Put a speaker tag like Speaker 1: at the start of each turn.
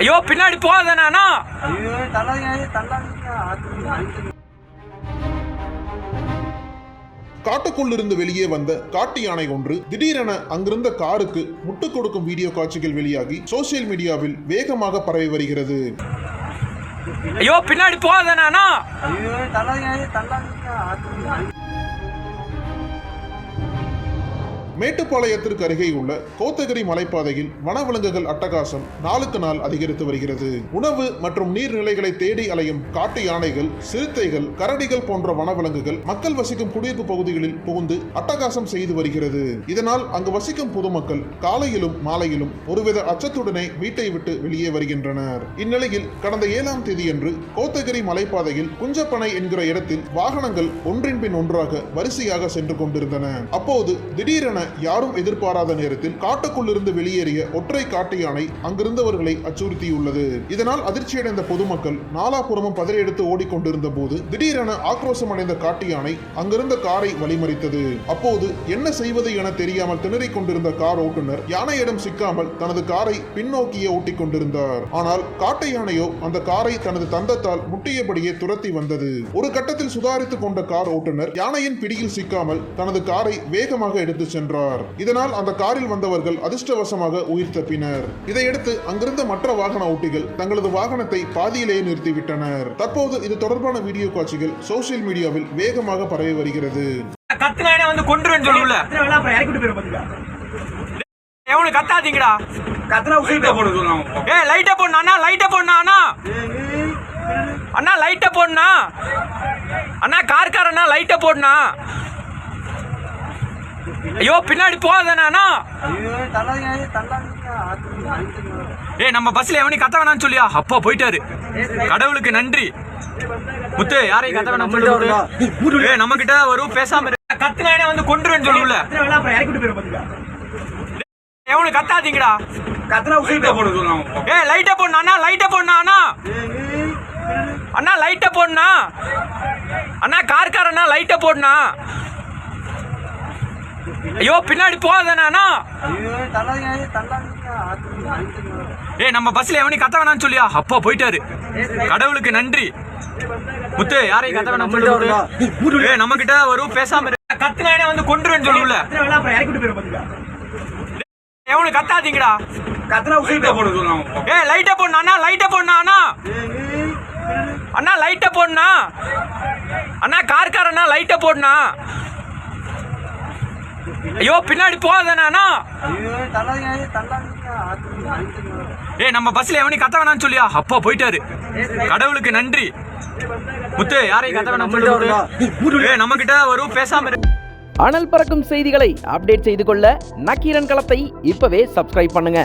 Speaker 1: ஐயோ பின்னாடி போகாதண்ணா
Speaker 2: காட்டுக்குள்ளிருந்து வெளியே வந்த காட்டு யானை ஒன்று திடீரென அங்கிருந்த காருக்கு முட்டு கொடுக்கும் வீடியோ காட்சிகள் வெளியாகி சோசியல் மீடியாவில் வேகமாக பரவி வருகிறது.
Speaker 3: ஐயோ பின்னாடி
Speaker 1: போகாதண்ணா
Speaker 2: மேட்டுப்பாளையத்திற்கு அருகே உள்ள கோத்தகிரி மலைப்பாதையில் வனவிலங்குகள் அட்டகாசம் நாளுக்கு நாள் அதிகரித்து வருகிறது. உணவு மற்றும் நீர்நிலைகளை தேடி அலையும் காட்டு யானைகள் சிறுத்தைகள் கரடிகள் போன்ற வனவிலங்குகள் மக்கள் வசிக்கும் குடியிருப்பு பகுதிகளில் புகுந்து அட்டகாசம் செய்து வருகிறது. இதனால் அங்கு வசிக்கும் பொதுமக்கள் காலையிலும் மாலையிலும் ஒருவித அச்சத்துடனே வீட்டை விட்டு வெளியே வருகின்றனர். இந்நிலையில் கடந்த ஏழாம் தேதியன்று கோத்தகிரி மலைப்பாதையில் குஞ்சப்பனை என்கிற இடத்தில் வாகனங்கள் ஒன்றின் பின் ஒன்றாக வரிசையாக சென்று கொண்டிருந்தன. அப்போது திடீரென யாரும் எதிர்பாராத நேரத்தில் காட்டுக்குள்ளிருந்து வெளியேறிய ஒற்றை காட்டு யானை அங்கிருந்தவர்களை அச்சுறுத்தியுள்ளது. இதனால் அதிர்ச்சியடைந்த பொதுமக்கள் நாலாபுரமும் பதறி ஓடிக்கொண்டிருந்த போது திடீரென ஆக்ரோசம் அடைந்த காட்டு யானை அங்கிருந்த காரை வழிமறித்தது. அப்போது என்ன செய்வது என தெரியாமல் திணறிக் கொண்டிருந்த கார் ஓட்டுநர் யானையிடம் சிக்காமல் தனது காரை பின்னோக்கியே ஓட்டிக் கொண்டிருந்தார் ஆனால் காட்டு யானையோ அந்த காரை தனது தந்தத்தால் முட்டியபடியே துரத்தி வந்தது. ஒரு கட்டத்தில் சுதாரித்துக் கொண்ட கார் ஓட்டுநர் யானையின் பிடியில் சிக்காமல் தனது காரை வேகமாக எடுத்து சென்றார் இதனால் அந்த காரில் வந்தவர்கள் அதிர்ஷ்டவசமாக உயிர் தப்பினர். இதையடுத்து அங்கிருந்த மற்ற வாகன ஓட்டிகள் தங்களது வாகனத்தை பாதியிலேயே நிறுத்திவிட்டனர். தற்போது இது தொடர்பான வீடியோ காட்சிகள் சோசியல் மீடியாவில் வேகமாக பரவி வருகிறது.
Speaker 3: கத்துனானே வந்து கொண்டுருவேன்னு சொல்லுல
Speaker 1: கத்துனா
Speaker 3: எவனு கத்தாதீங்கடா?
Speaker 1: கத்துனா உசுறு
Speaker 3: ஏ லைட்டை போடணும் அண்ணா லைட்டை போடணும் அண்ணா அண்ணா. லைட்டை போடணா அண்ணா. கார்காரண்ணா லைட்டை போடணா ஐயோ பின்னாடி
Speaker 1: ஆத்து
Speaker 3: ஏய் நம்ம பஸ்ல எவனி கத்த வேணாம்னு சொல்லியா? அப்பா போயிட்டாரு. கடவுளுக்கு நன்றி. முத்து யாரையும் கத்த வேணாம் சொல்லு ஏய் நம்ம கிட்ட வரும் பேசாம கத்துனானே வந்து கொண்டுருவேன்னு சொல்லுல எவனு கத்தாதீங்கடா.
Speaker 1: கத்துனா உசுறு
Speaker 3: ஏய் லைட்டை போடணும் அண்ணா லைட்டை போடணும் அண்ணா அண்ணா லைட்டை போடணா அண்ணா கார்காரண்ணா லைட்டை போடணா ஐயோ பின்னாடி
Speaker 1: ஆத்து
Speaker 3: ஏய் நம்ம பஸ்ல எவனி கத்த வேணாம்னு சொல்லியா? அப்பா போயிட்டாரு. கடவுளுக்கு நன்றி. முத்து யாரையும் கத்த வேணாம் சொல்லு ஏய் நம்ம கிட்ட வரும் பேசாம இரு. கத்துனானே வந்து கொண்டுருவேன்னு சொல்லுல எவனு கத்தாதீங்கடா.
Speaker 1: கத்துனா உசுறு
Speaker 3: ஏய் லைட்டை போடணும் அண்ணா லைட்டை போடணும் அண்ணா அண்ணா லைட்டை போடணா அண்ணா கார்காரண்ணா லைட்டை போடணா ஐயோ பின்னாடி
Speaker 1: ஆத்து
Speaker 3: ஏய் நம்ம பஸ்ல எவனி கத்த வேணாம்னு சொல்லியா? அப்பா போயிட்டாரு. கடவுளுக்கு நன்றி. முத்து யாரையும் கத்த வேணாம் சொல்லு ஏய் நம்ம கிட்ட வரும் பேசாம
Speaker 4: அனல் பறக்கும் செய்திகளை அப்டேட் செய்து கொள்ள நக்கீரன் களத்தை இப்பவே சப்ஸ்கிரைப் பண்ணுங்க.